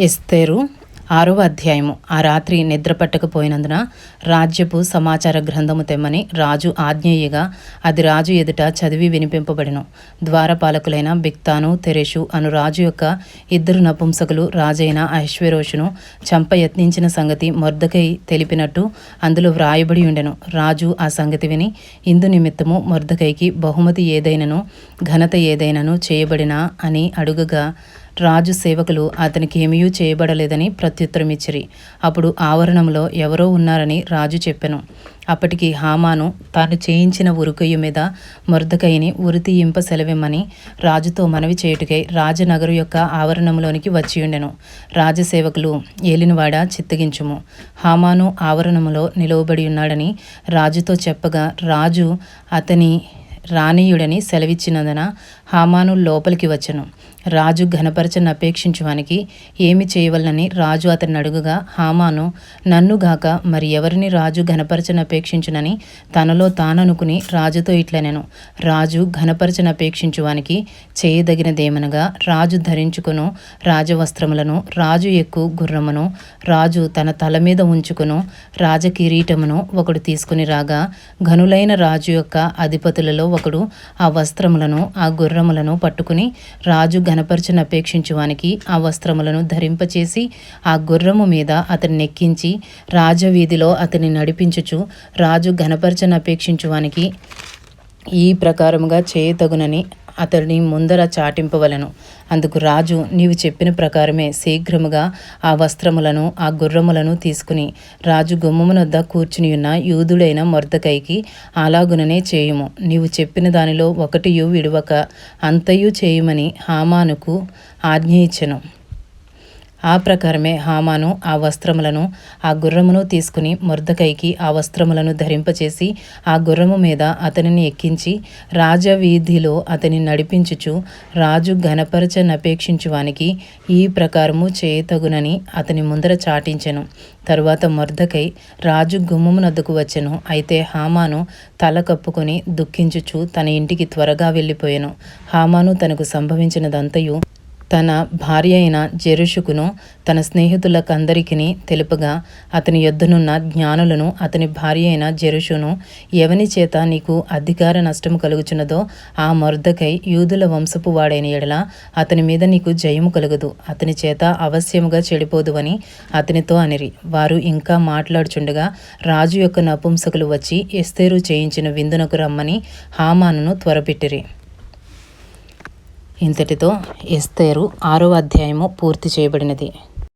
ఎస్తేరు ఆరవ అధ్యాయము. ఆ రాత్రి నిద్ర పట్టకపోయినందున రాజ్యపు సమాచార గ్రంథము తెమ్మని రాజు ఆజ్ఞేయగా అది రాజు ఎదుట చదివి వినిపింపబడెను. ద్వారపాలకులైన బిక్తాను తెరేషు అను రాజు యొక్క ఇద్దరు నపుంసకులు రాజైన ఐశ్వరోషును చంప యత్నించిన సంగతి మొర్దకై తెలిపినట్టు అందులో వ్రాయబడి ఉండెను. రాజు ఆ సంగతి విని ఇందు నిమిత్తము మొర్దకైకి బహుమతి ఏదైనను ఘనత ఏదైనను చేయబడినా అని అడుగగా రాజు సేవకులు అతనికి ఏమీ చేయబడలేదని ప్రత్యుత్తరమిచ్చిరి. అప్పుడు ఆవరణంలో ఎవరో ఉన్నారని రాజు చెప్పెను. అప్పటికి హామాను తాను చేయించిన ఉరుకయ్య మీద మొర్దకైని ఉరితీయింప సెలవిమ్మని రాజుతో మనవి చేయుటకై రాజనగరు యొక్క ఆవరణంలోనికి వచ్చియుండెను. రాజసేవకులు ఏలినవాడ చిత్తగించుము. హామాను ఆవరణములో నిలువబడి ఉన్నాడని రాజుతో చెప్పగా రాజు అతని రానీయుడని సెలవిచ్చినందున హామాను లోపలికి వచ్చెను. రాజు ఘనపరచని అపేక్షించువానికి ఏమి చేయవలనని రాజు అతన్ని అడుగుగా హామాను నన్నుగాక మరి ఎవరిని రాజు ఘనపరచని అపేక్షించునని తనలో తాననుకుని రాజుతో ఇట్లనెను. రాజు ఘనపరచని అపేక్షించువానికి చేయదగినదేమనగా రాజు ధరించుకును రాజవస్త్రములను రాజు ఎక్కు గుర్రమును రాజు తన తల మీద ఉంచుకును రాజకిరీటమును ఒకడు తీసుకుని రాగా ఘనులైన రాజు యొక్క అధిపతులలో ఒకడు ఆ వస్త్రములను ఆ గుర్రములను పట్టుకుని రాజు ఘనపరచని అపేక్షించువానికి ఆ వస్త్రములను ధరింపచేసి ఆ గుర్రము మీద అతన్ని నెక్కించి రాజవీధిలో అతన్ని నడిపించుచు రాజు ఘనపరచని అపేక్షించువానికి ఈ ప్రకారముగా చేయతగునని అతడిని ముందర చాటింపవలను. అందుకు రాజు నీవు చెప్పిన ప్రకారమే శీఘ్రముగా ఆ వస్త్రములను ఆ గుర్రములను తీసుకుని రాజు గుమ్మమునొద్ద కూర్చుని ఉన్న యూదుడైన మొర్దకైకి అలాగుననే చేయుము. నీవు చెప్పిన దానిలో ఒకటియు విడువక అంతయు చేయుమని హామానుకు ఆజ్ఞ ఇచ్చెను. ఆ ప్రకారమే హామాను ఆ వస్త్రములను ఆ గుర్రమును తీసుకుని మొర్దకైకి ఆ వస్త్రములను ధరింపచేసి ఆ గుర్రము మీద అతనిని ఎక్కించి రాజవీధిలో అతని నడిపించుచు రాజు ఘనపరచనపేక్షించువానికి ఈ ప్రకారము చేయతగునని అతని ముందర చాటించెను. తరువాత మొర్దకై రాజు గుమ్మమునద్దుకు వచ్చెను. అయితే హామాను తల కప్పుకొని దుఃఖించుచు తన ఇంటికి త్వరగా వెళ్ళిపోయెను. హామాను తనకు సంభవించినదంతయు తన భార్య అయిన జెరుషుకును తన స్నేహితులకందరికీ తెలుపగా అతని యొద్దనున్న జ్ఞానులను అతని భార్య అయిన జెరుషును ఎవని చేత నీకు అధికార నష్టము కలుగుచున్నదో ఆ మొర్దకై యూదుల వంశపు వాడైన ఎడల అతని మీద నీకు జయము కలుగదు. అతని చేత అవశ్యముగా చెడిపోదువని అతనితో అనిరి. వారు ఇంకా మాట్లాడుచుండగా రాజు యొక్క నపుంసకులు వచ్చి ఎస్తేరు చేయించిన విందునకు రమ్మని హామానును త్వరపెట్టిరి. ఇంతటితో ఎస్తేరు ఆరో అధ్యాయము పూర్తి చేయబడినది.